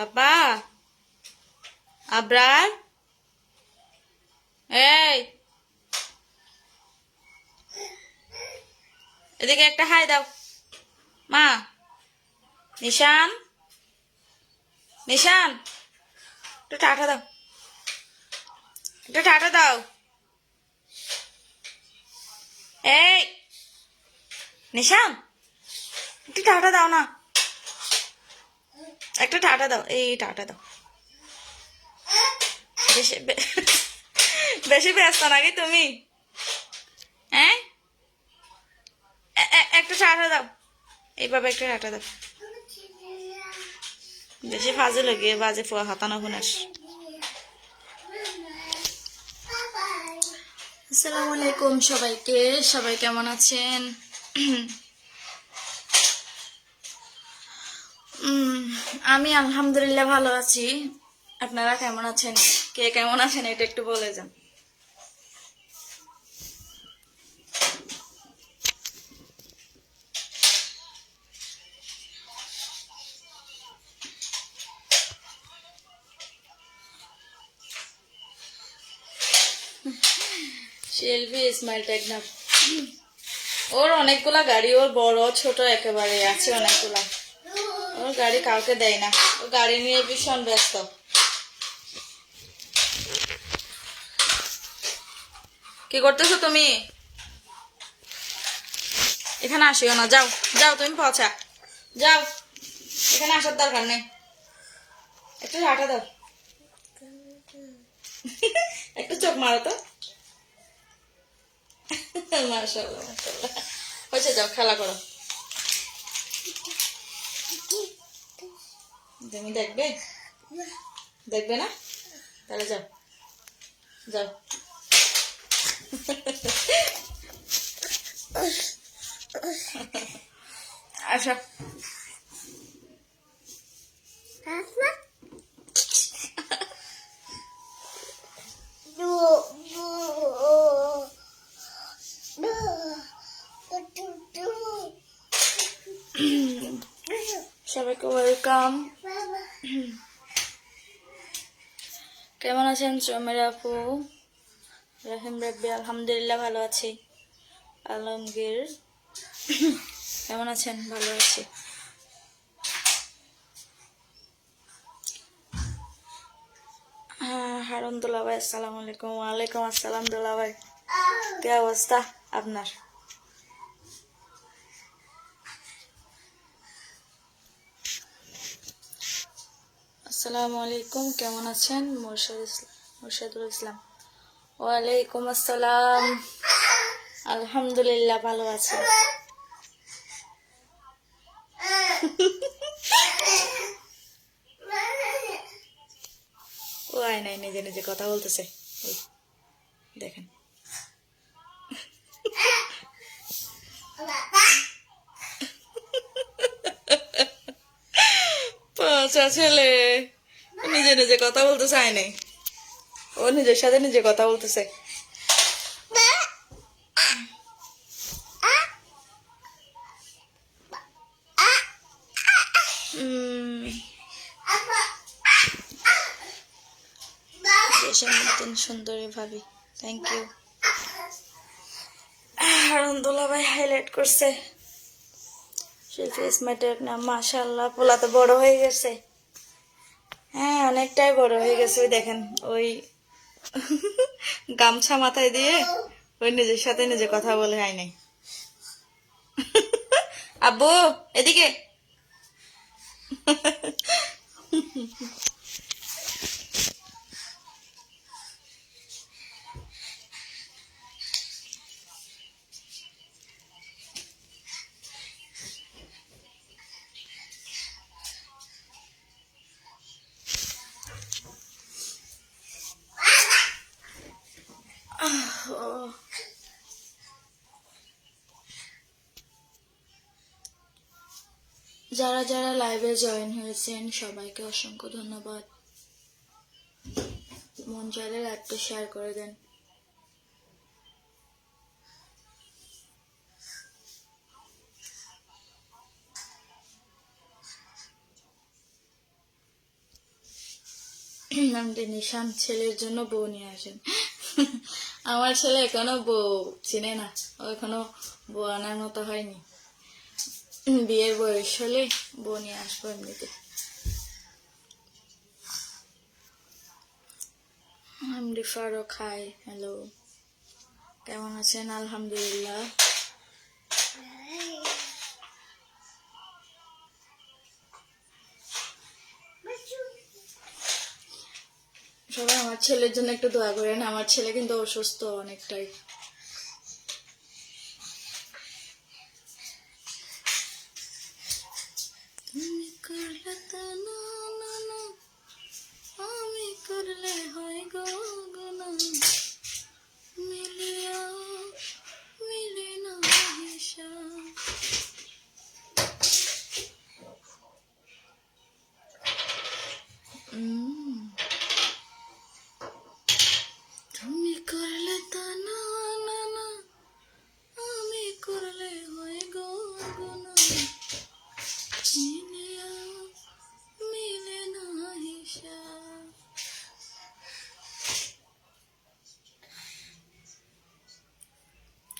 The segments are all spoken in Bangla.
আব্বা আব্রার এই এদিকে একটা হাই দাও। মা। নিশান? নিশান? একটু টাটা দাও। একটু টাটা দাও। এই। নিশান? একটু টাটা দাও না। একটা টাটা দাও এই টাটা দাও। বেশি বেশি ব্যস্ত নাকি তুমি? হ্যাঁ? একটা টাটা দাও। এইভাবে একটা টাটা দাও। বেশি ফাজে লাগে বাজে ফুয়া হাতানো শুনাস আসসালামু আলাইকুম সবাইকে সবাই কেমন আছেন? উম, আমি আলহামদুলিল্লাহ ভালো আছি। আপনারা কেমন আছেন? কে কেমন আছেন এটা একটু বলে যান। শিল্পী ইসমাইল টেকনাফ ওর অনেকগুলা গাড়ি, ওর বড়, ছোট একেবারে আছে অনেকগুলা। ওর গাড়ি কাউকে দেয় না। ও গাড়ি নিয়ে ভীষণ ব্যস্ত। কি করতেছো তুমি? এখানে আসিও না, যাও যাও তুমি পৌঁছা যাও, এখানে আসার দরকার নেই। একটু হাঁটা দাও। একটু চোখ মারো তো। মাশাল্লাহ মাশাল্লাহ হয়েছে, যাও, খেলা করো। তুমি দেখবে দেখবে না তাহলে যাও যাও আচ্ছা সবাইকে ওয়েলকাম কেমন আছেন চমের আপু? রাহিম রাব্বি আলহামদুলিল্লাহ ভালো আছি। আলমগীর, কেমন আছেন? ভালো আছি। হ্যাঁ হারুন দুলাভাই, আসসালামু আলাইকুম। ওয়ালাইকুম আসসালাম দুলাভাই। কি অবস্থা আপনার? আসসালামু আলাইকুম, কেমন আছেন? মুর্শিদ ইসলাম, মুর্শিদুল ইসলাম। ওয়ালাইকুম আসসালাম। আলহামদুলিল্লাহ, ভালো আছি। ও আয় নাই, নিজে নিজে কথা বলতেছে। দেখেন। পচা ছেলে। নিজে নিজে কথা বলতে চায় নাই। ও নিজের সাথে নিজে কথা বলতেছে। সুন্দরী ভাবি থ্যাংক ইউ আনন্দুল্লাহ ভাই হাইলাইট করছে। শিল্পী নাম মাশাল্লাহ পোলা তো বড় হয়ে গেছে। হ্যাঁ অনেকটাই বড় হয়ে গেছে, ওই দেখেন, ওই গামছা মাথায় দিয়ে ওই নিজের সাথে নিজে কথা বলে হয় নাই। আব্বু, এদিকে ও যারা যারা লাইভে জয়েন হয়েছেন, সবাইকে অসংখ্য ধন্যবাদ। মন চাইলে লাইভটা শেয়ার করে দেন। নিশান ছেলের জন্য বউ নিয়ে আসেন। আমার ছেলে এখনও বউ চিনে না। এখনও বউ আনার মতো হয়নি। বিয়ের বয়স হলে বউ নিয়ে আসব এমনিতে। আমডি ফারুক হাই হ্যালো কেমন আছেন? আলহামদুলিল্লাহ। সবাই আমার ছেলের জন্য একটু দোয়া করেন। আমার ছেলে কিন্তু অসুস্থ অনেকটাই।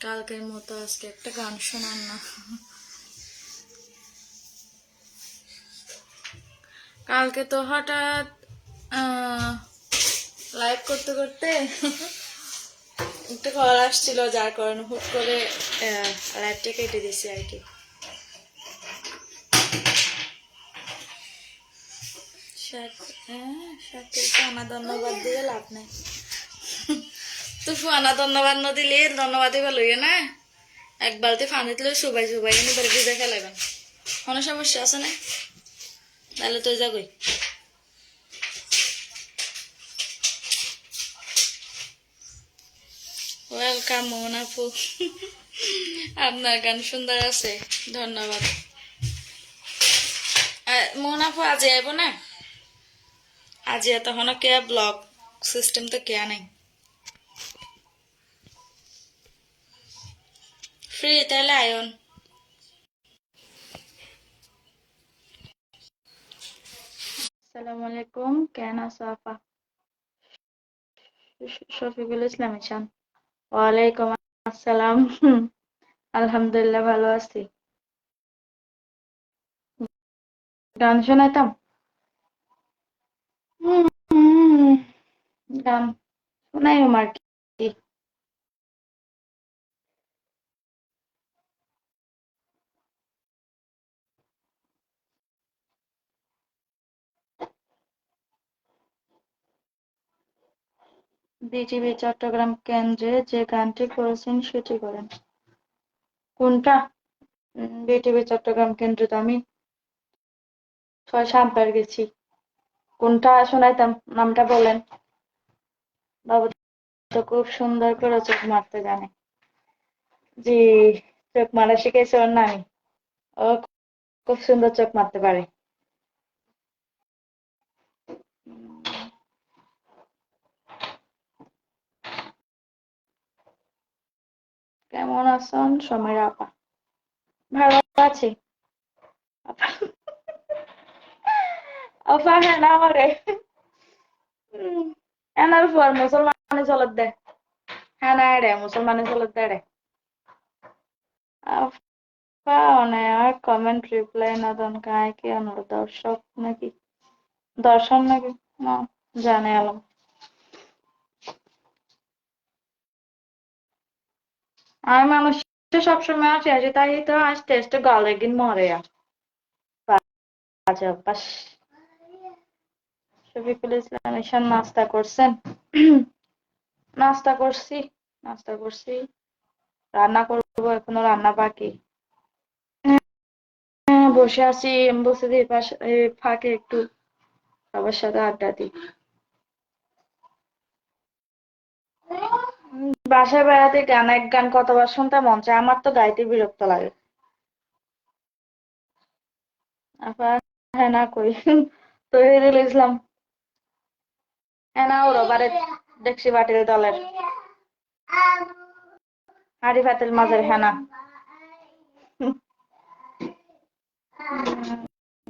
কালকের মতো আজকে একটা গান শোনান না। কালকে তো হঠাৎ লাইভ করতে করতে একটা কল আসছিল যার কারণে হুট করে লাইভটা কেটে দিছি আর কি। হ্যাঁ, আনা ধন্যবাদ দিয়ে লাভ নাই। তো ফুয়ানা ধন্যবাদ ন দিলে ধন্যবাদ দিবা লইয়ে না। এক বালতি পানি দিলে সুবাই সুবাই এনে বেড়ে ভিজে খেলাবেন কোনো সমস্যা আছে না? তাহলে তো যাবই ওয়েলকাম মোহন আপু। আপনার গান সুন্দর আছে, ধন্যবাদ। মোহন আপু, আজ আইব না? আজ তখন কে ব্লগ সিস্টেম তো কে নাই। ফ্রি তাহলে আয়ন আসসালামু আলাইকুম কেন আছো আপা শফিকুল ইসলাম ইশান ওয়ালাইকুম আসসালাম আলহামদুলিল্লাহ ভালো আছি গান শোনাইতাম হুম, গান শোনাই আমার বিটিভি চট্টগ্রাম কেন্দ্রে যে গানটি করেছেন সেটি করেন। কোনটা? বিটিভি চট্টগ্রাম কেন্দ্রে তো আমি ছয় সাতবার গেছি। কোনটা শোনাইতাম? নামটা বলেন। বাবু তো খুব সুন্দর করে চোখ মারতে জানে। জি, চোখ মারা শিখেছে ওর নানি। ও খুব সুন্দর চোখ মারতে পারে। কেমন আছেন? সমীর আপা। ভালো আছি। আপা। হ্যাঁ না, আমারে। এনার পর মুসলমানে চলত দে। হ্যাঁ না রে মুসলমানে চলত দে রে আপা অনেক কমেন্ট রিপ্লাই না দেন কায় কি অনুর দর্শক নাকি? দর্শন নাকি? না, জানে আলম। আমি মানুষ সবসময় আসি আসি তাই তো আসতে আসতে গলে গিন মরে অভ্যাস শফিকুল ইসলাম ঈশান নাস্তা করছেন। নাস্তা করছি নাস্তা করছি। রান্না করব এখনও রান্না বাকি। হ্যাঁ, বসে আছি বসে পাশে ফাঁকে একটু সবার সাথে আড্ডা দিই। বাসায় বেড়াতে গান, এক গান কতবার শুনতে মন চায়, আমার তো গাইতে বিরক্ত লাগে। হ্যাঁ না কই তহিদুল ইসলাম হ্যাঁ বারে দেখছি বাটির দলের। হাড়ি ফাতিল মাঝের হেনা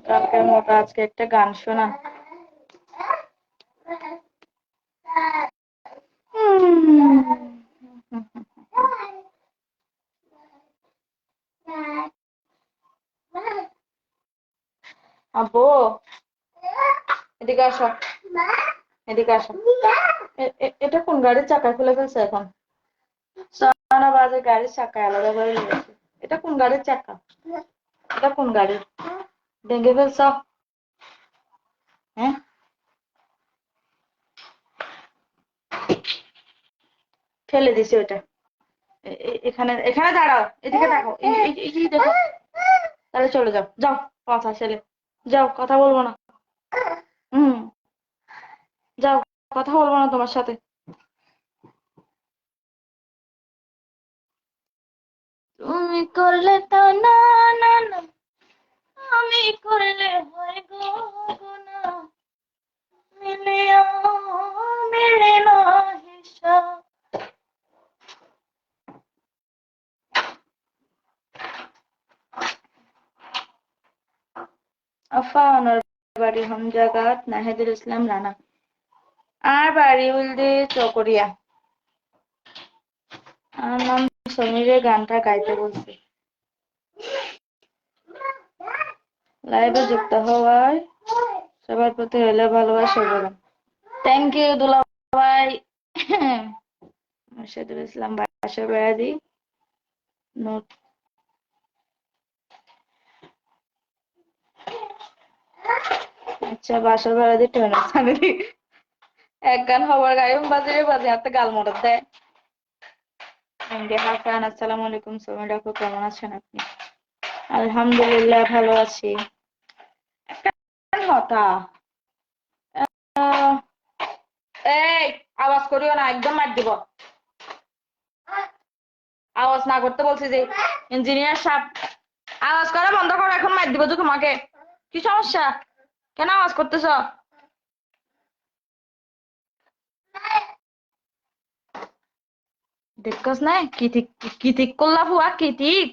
কালকের মতো আজকে একটা গান শোনা আব্বু এদিকে আসো এদিকে আসো। এ- এ- এটা কোন গাড়ির চাকা খুলে ফেলছে এখন? গাড়ির চাকা আলাদা করে নিয়েছে। এটা কোন গাড়ির চাকা? এটা কোন গাড়ি? ফেলছ? হ্যাঁ? ফেলে দিছি ওটা এখানে এখানে দাঁড়াও, এদিকে দেখো। দেখো। তাহলে চলে যাও। যাও, কথা ছেলে। যাও, কথা বলব না হুম যাও কথা বলব না তোমার সাথে। তুমি করলে তো না না না। আমি করলে হয় গো আফা ওনার বাড়ি, হোম জায়গাত নাহিদুল ইসলাম, রানা। আর বাড়ি উলদি চকরিয়া। আমার নাম সমীরে, গানটা গাইতে বলছে। লাইভে যুক্ত হওয়ায় সবার প্রতি হইলে ভালোবাসা বলেন থ্যাংক ইউ দুলা ভাই মুর্শিদুল ইসলাম বাসা বেড়াদি নোট আচ্ছা বাসা বেড়াদি সামনে এক গান হবার গায়ম বাজে বাজে, হাতে গাল মরদ দেয়। আসসালামু আলাইকুম ডাকু, কেমন আছেন আপনি? আলহামদুলিল্লাহ ভালো আছি। এই, আওয়াজ করিও না, একদম মার দিব। আওয়াজ না করতে বলছি যে, ইঞ্জিনিয়ার সাহেব, আওয়াজ করা বন্ধ করো, এখন মার দিব তো তোমাকে কি সমস্যা? কেন আওয়াজ করতেছ? দেখছস না কি ঠিক কি ঠিক করলা ফুয়া কি ঠিক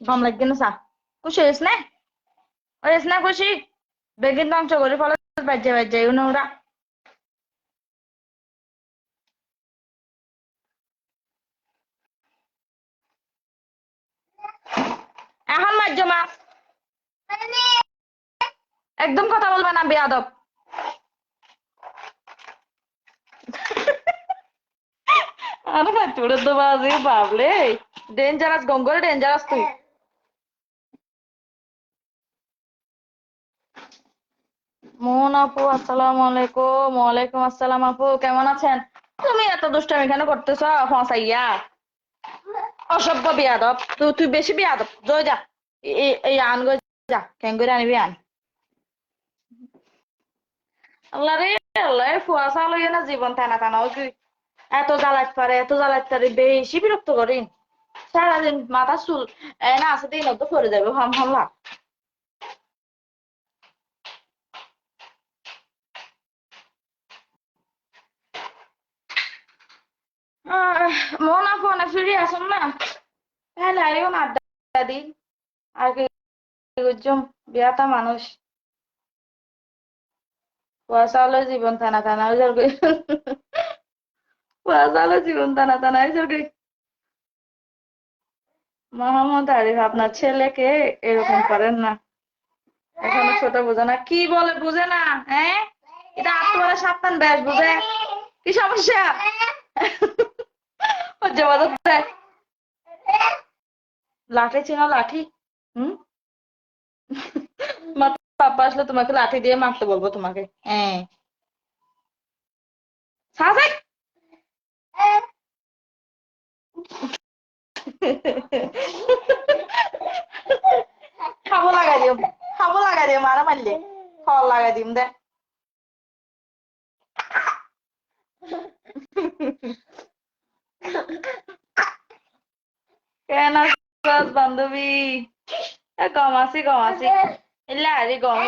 গম লাগবে না চা খুশি হয়েছ না হয়েছ না খুশি বেগিন ধ্বংস করে ফলে বাজে বাজে ওরা এখন মার জমা একদম কথা বলবে না বেয়াদব আরে না চুড়ে তো বাজে বাবলে। ডেঞ্জারাস গঙ্গরে ডেঞ্জারাস তুই। মোহন আপু, আসসালামু আলাইকুম। ওয়ালাইকুম আসসালাম আপু, কেমন আছেন? তুমি এত দুষ্টামি কেন করতেছ? ফসাইয়া। অসভ্য বিয়াদব। তুই তুই বেশি বিয়াদব। জয় যা। এই আন গো যা। কেন করে আনবি, আন। আল্লাহ রে, আল্লাহ ফুয়াশা লইয়া না জীবন টানা টানা। ওই এত জ্বালাত পারে, এত জ্বালাত পারে, বেশি বিরক্ত করিন সারাদিন মাথা চুল না, আছে দিন তো পরে যাবে হাম হামলা মন ফোনে ফিরে আসুন না। তাহলে আরেও না, আড্ডা দিই আর কি বিয়াতা মানুষ। কুয়াশা হলো জীবন টানা টানা জল জীবন আরিফ আপনার ছেলেকে এরকম করেন না। ছোট বোঝে না। কি বলে বুঝে না হ্যাঁ? এটা আত্মবেলা সাবধান, ব্যাস বুঝে। কি সমস্যা? লাঠি চিনো লাঠি? হুম? পাপা আসলে তোমাকে লাঠি দিয়ে মারতে বলব তোমাকে। হ্যাঁ। খাব লাগাই দিও খাব লাগাই দিও মারা মারলে ফল লাগাই দিম দে কেন বান্ধবী এ গম আছি গম আছি ইল্লা হারি গম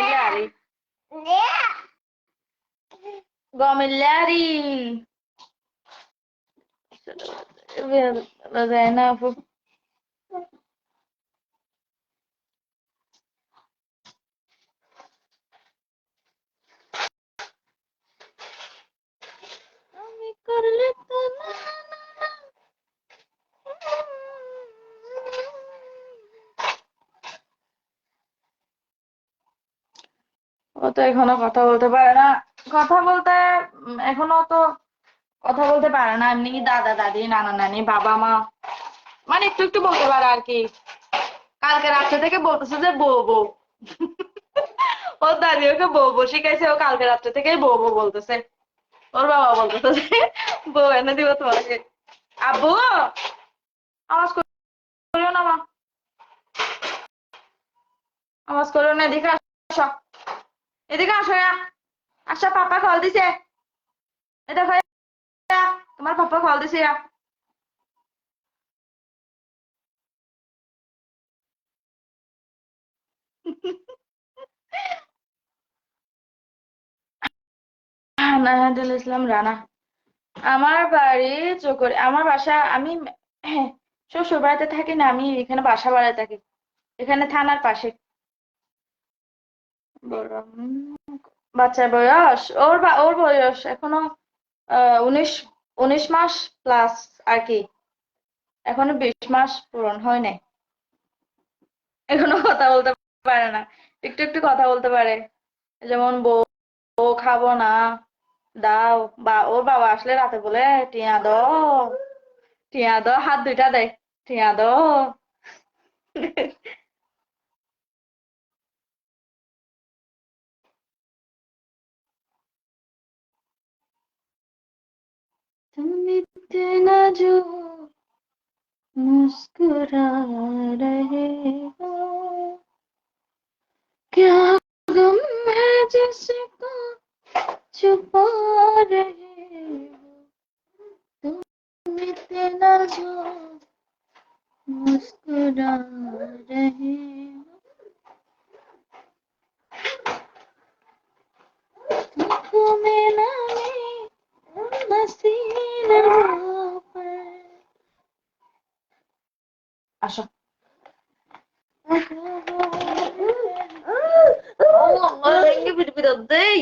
ও তো এখনও কথা বলতে পারে না। কথা বলতে এখনও তো কথা বলতে পারে না, এমনি দাদা, দাদি, নানা, নানি, বাবা, মা। মানে একটু একটু বলতে পারে আর কি। কালকে রাত্রে থেকে বলতেছে যে বউ বউ। ওর দাদি ওকে বউ বউ শিখাইছে, ও কালকে রাত্রে থেকে বউ বউ বলতেছে। ওর বাবা বলতেছে যে, বউ এনে দিব তোমাকে। আব্বু, আওয়াজ করিও না, মা। আওয়াজ করিও না, এদিকে আসো। এদিকে আসো আচ্ছা পাপা কল দিছে। এটা তোমার পাপা কল দিছে ইসলাম, রানা। আমার বাড়ি চকরি, আমার বাসা, আমি হ্যাঁ শ্বশুর বাড়িতে থাকি না, আমি এখানে বাসা বাড়ায় থাকি। এখানে থানার পাশে। বাচ্চার বয়স, ওর বা, ওর বয়স এখনও উনিশ উনিশ মাস প্লাস আর কি। এখনও বিশ মাস পূরণ হয় নাই। এখনও কথা বলতে পারে না। একটু একটু কথা বলতে পারে। যেমন বউ ও খাব না, দাও। বা, ওর বাবা আসলে রাতে বলে, টিয়া দাও টিয়া দাও হাত দুইটা দেয় টিয়া দাও तुम इतना जो मुस्कुरा रहे हो। क्या गम है जिसको छुपा रहे हो? तुम इतना जो मुस्कुरा रहे हो।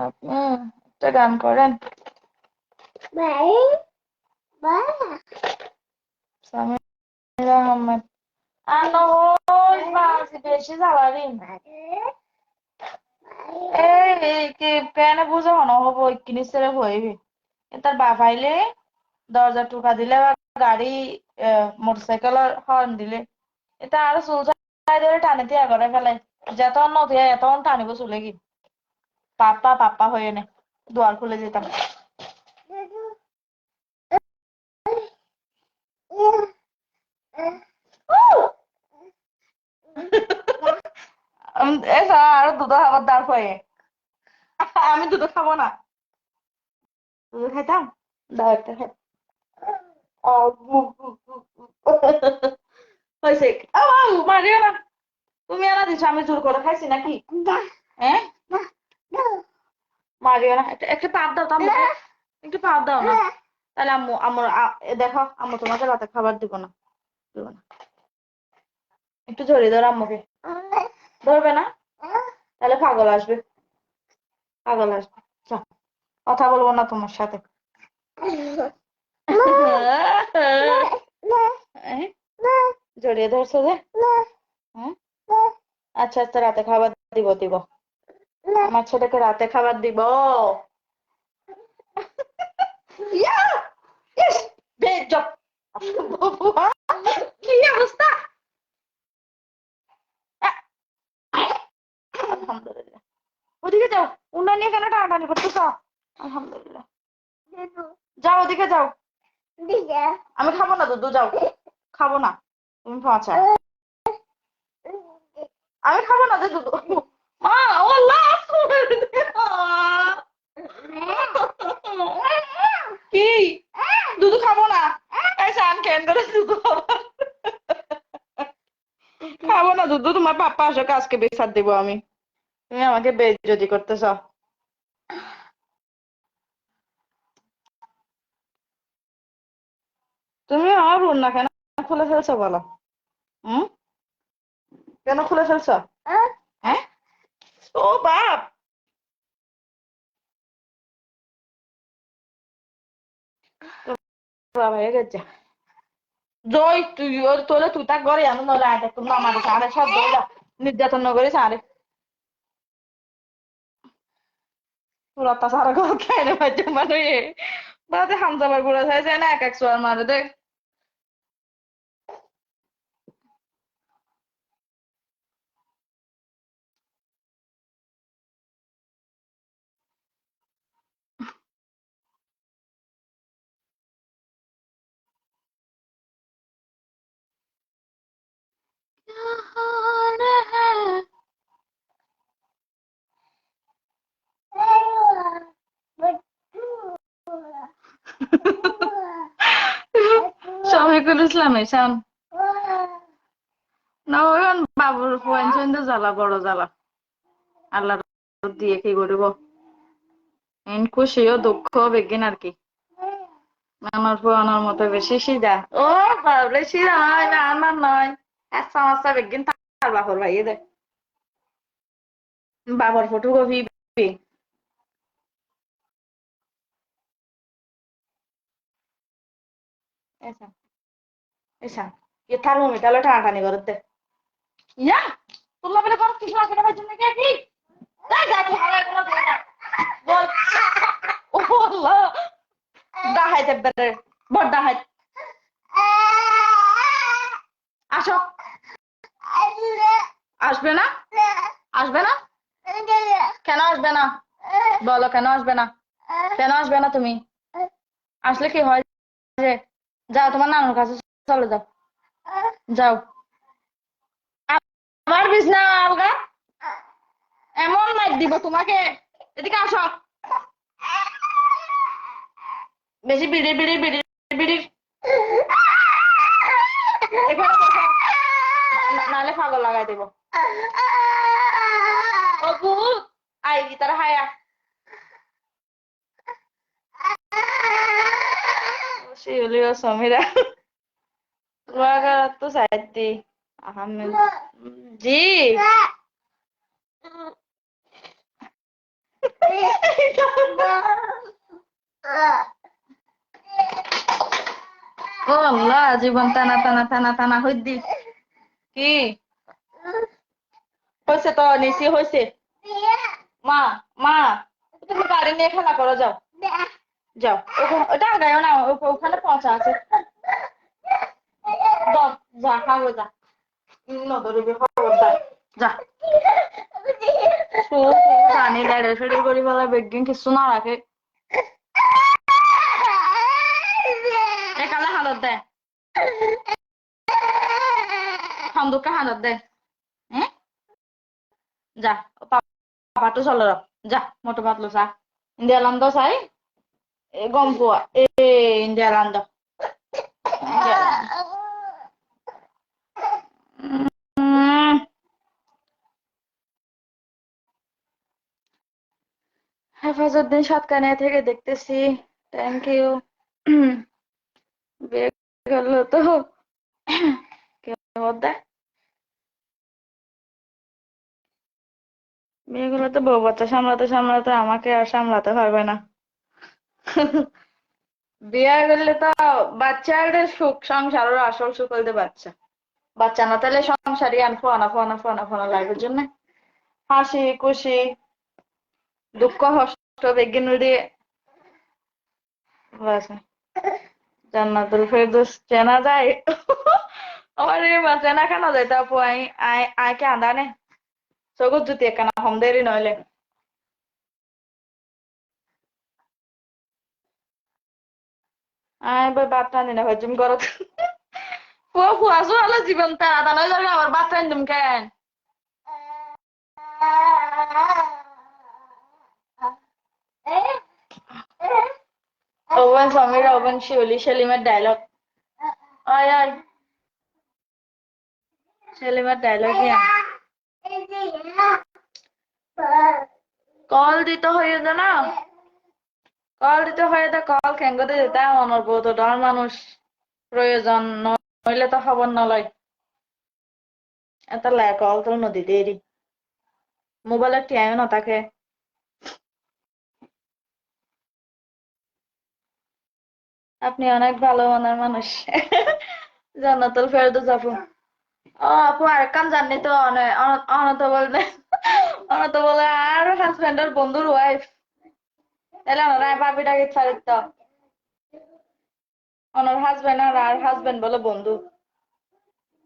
আপনি একটা গান করেন। সামিরা আহমেদ। আনো ওই মাছ বেশি জ্বালারি এই কি কেন বুঝো মনে হব কিনি ছেড়ে হইবি তার বাপ আইলে দরজা টুকা দিলে বা গাড়ি মোটরসাইকেলের হর্ন দিলে, এটা আর চুল চাই ধরে টানি দিয়া করে ফেলে। যেতন নথিয়া এতন টানিব চুলে কি? পাপ্পা পাপ্পা হয়ে নে দুয়ার খুলে যেতাম। আর দুধ খাবার দাঁড় হয়ে আমি দুধ খাব না। দুধ খাইতাম? দাও একটা জোর করে খাইছি নাকি হ্যাঁ দাও দাও তাহলে আম্মু আম্মু আ- এ দেখো আম্মু তোমাকে রাতে খাবার দিব না দিব না একটু জড়িয়ে ধরো আম্মুকে ধরবে না তাহলে পাগল আসবে পাগল আসবে কথা বলব না তোমার সাথে জড়িয়ে ধরছো? আচ্ছা আচ্ছা রাতে খাবার দিব দিব। আমার রাতে খাবার দিব! কি অবস্থা? ওদিকে যাও, উন্নয়ন নিয়ে কেন টানাটানি করতেছ? আলহামদুলিল্লাহ। যাও, ওদিকে যাও। আমি খাব না, দুধ যাও। খাব না। তুমি আমি খাব না, দুধ মা, ও কি? দুধ খাব না। চান কেন খাব? না, দুধ তোমার পাপ্পা আসো আজকে বেসার দেবো আমি। তুমি আমাকে বেজতি করতেছ। তুমি আমার না কেন খুলে ফেলছো বলো? হুম কেন খুলে ফেলছো? হ্যাঁ ও বাপ! বাবা হয়ে গেছে জয় তুই ওর তোলে তুই তাক ঘরে আনো নলে আয় আমার সব দৌড়া নির্যাতন নগরে সারে পুরা তা সারা ঘর খাইলে বাচ্চা মানে বাদে হামজাবার খাই যায় না এক এক সোয়ার মারে দেখ শফিকুল ইসলাম এসান না, ওই বাবুর পয়েন্ট জ্বালা, বড় জ্বালা। আল্লাহ দিয়ে কি এন খুশিও দুঃখ বেগিন আর কি। আমার পুরানোর মতো বেশি সিধা। ও বাবরে সিধা নয় না, আমার নয়। আচ্ছা বেগিন তার বাপর ভাই দে। বাবার ফটোকপি এসা। এসা, এ থার্মোমিটারও টানাটানি করতে। ইয়া বলে কিছু জন্য কে কি যা যা আসো। আসবে না? আসবে না? কেন আসবে না? বলো, কেন আসবে না? কেন আসবে না তুমি? আসলে কি হয় যে, যাও তোমার নানুর কাছে চলে যাও। যাও। আমার বিছনা আলগা। এমন মাইর দিব তোমাকে। এদিকে আসো। বেশি বিড়ি বিড়ি বিড়ি বিড়ি। এখানে বসো। না- নাহলে পাগল লাগাই দেব। ভূত আই তারা হায়া। শিউলি সমীরা। ওয়াগারা তো সাইতি আহমেদ জি ও আল্লাহ জীবন টানা টানা টানা টানা হইদি কি হয়েছে তো নিচি হয়েছে মা মা তুমি গাড়ি নিয়ে খেলা করো যাও যাও ওখানে ওটা আগায়ও না ওখানে পৌঁছা আছে যাও যা খাব যা। নদরিবি খবরদার যা। পানি লেড়ে ফেড়ে করি বলে বেগিন কিছু না রাখে। একালে হালত দে। খান্দুকে হালত দে। যা, পাপাটো চলো র যা মোটো পাতলো চা ইন্ডিয়া লাম চাই। গম পোৱা। এ ইন্ডিয়া লাম দো হেফাজউদ্দিন সাতকানিয়া থেকে দেখতেছি। থ্যাংক ইউ তো। করলে তো বউ বাচ্চা, সামলাতে সামলাতে আমাকে আর সামলাতে পারবে না। বিয়ে করলে তো বাচ্চার সুখ সংসারের আসল সুখ হইতে বাচ্চা। বাচ্চা না তাহলে সংসারই আন ফোনা ফোনা ফোনা ফোনা লাগবে জন্য। হাসি, খুশি, দুঃখ, কষ্ট বেগিন জান্নাতুল ফেরদৌস চেনা যায়। আমার এই মা চেনা কেন যায়? তা আই আই আই কে আন্দানে সগত জুতি একখানা, হম দেরি নইলে। আই, বই টানি না, হজম করত ফুয়া ফুয়া জো হলো জীবন তারা, তা নয় যাবে বাত টানি দিম কেন? ওভেন কল দিতে হয়ে না। কল দিতে হয়ে কল খেঙ্গতে দিতে মনের বউ তো ডর মানুষ প্রয়োজন নইলে তো খবর নলয় এত লাই কল তো নদীতে এরি মোবাইলের টিয়াও না থাকে আপনি অনেক ভালো মনের মানুষ জান্নাতুল ফেরদৌস আপু ও আপু আর কাম জাননি তো অনে- অন- অনত বলবে অনত বলে আর হাজবেন্ডের বন্ধুর ওয়াইফ তাহলে ওনারা ভাবিটাকে ছাড়ি তো ওনার হাজবেন্ড আর আর হাজবেন্ড বলে বন্ধু।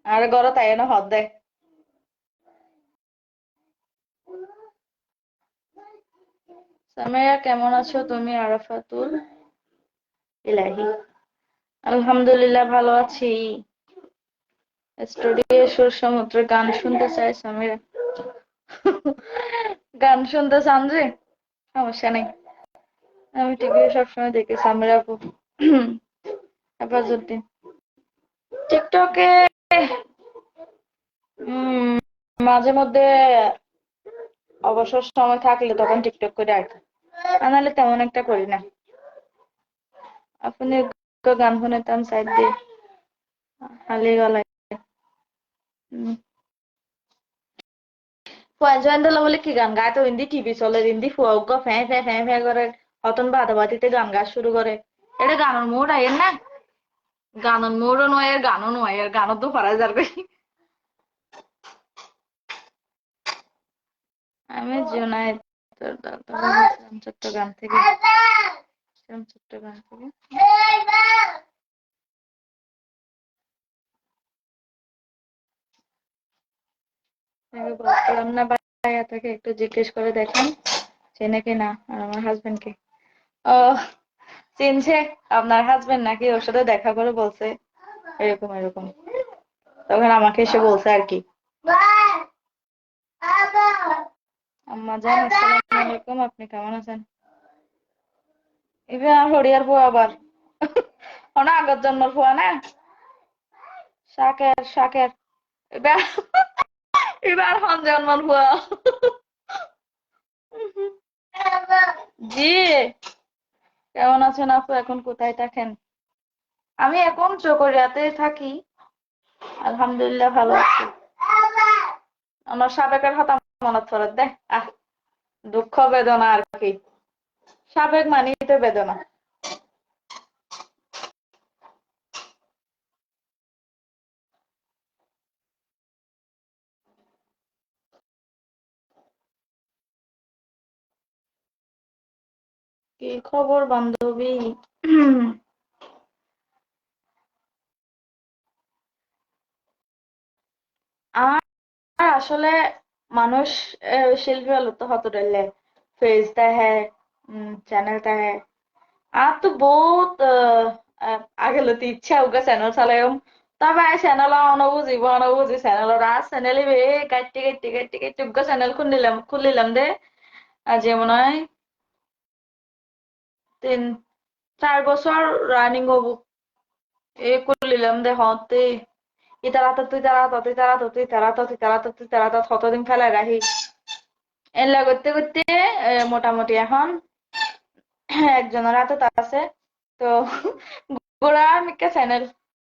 আর ঘরে তাই না হদ দেয় সামিয়া, কেমন আছো? তুমি আরাফাতুল ইলাহি। আলহামদুলিল্লাহ, ভালো আছি। স্টুডিও সুর সমুদ্রে গান শুনতে চাই সামিরা গান শুনতে চান যে? সমস্যা নেই। আমি টিভি সবসময় দেখি সামিরা আপু। হেফাজুদ্দিন টিকটকে মাঝে মধ্যে অবসর সময় থাকলে তখন টিকটক করে আর নাহলে তেমন একটা করি না। আপনি গান শুনতাম সাইড দিয়ে হালি গলায়। বলে কি গান গায় তো? হিন্দি টিভি চলে হিন্দি ফুয়া উগ্গ ফ্যাঁ ফ্যাঁ ফ্যাঁ ফ্যাঁ করে। হতন বাদা বাদিতে গান গা শুরু করে। এটা গানের মুড আইয়ের না? গানের মুডও নয় এর গানও নয় এর গানও তো পারা যাবে। আমি থেকে। থেকে। বলছিলাম না ভাইয়া থেকে একটু জিজ্ঞেস করে দেখেন চেনে কি না, আর আমার হাজবেন্ডকে ও চিনছে আপনার হাজবেন্ড নাকি? ওর সাথে দেখা করে বলছে। এরকম এরকম। তখন আমাকে এসে বলছে আর কি। আম্মা আলাইকুম। আপনি কেমন আছেন? হরিয়ার আবার। ওনা আগত জন্মর ফুয়া না? শাকের শাকের। এবার এবার হন জন্মর ফুয়া জি। কেমন আছেন আপু? এখন কোথায় থাকেন? আমি এখন চকরিয়াতে থাকি। আলহামদুলিল্লাহ ভালো আছি। আমার সাবেকের কথা মনে পড়ে। দেখ, আহ, দুঃখ বেদনা আর কি। সাবেক মানেই তো বেদনা। কি খবর বান্ধবী আর আসলে মানুষ আহ, শিল্পী হলো তো হত ডলে फेज है चैनल है आप तो बहुत আগে লতি ইচ্ছা উগা চ্যানেল চালাইম তবে I channel অনবুঝিব অনবুঝি channel R channel বে কাটতে কাটতে কাটতে কাটতে উগা চ্যানেল খুলিলাম খুলিলাম দে আজ মনে হয় তিন, চার বছর রানিং হব। এ খুলিলাম দে হতে ইতারাতা তুই তারাতা তুই তারাতা তুই তারাতা তুই তারাতা তুই তারাতা কতদিন ফেলাই রাখি? এলা করতে করতে মোটামুটি এখন একজনের হাতে আছে। তো গোড়া মিকা চ্যানেল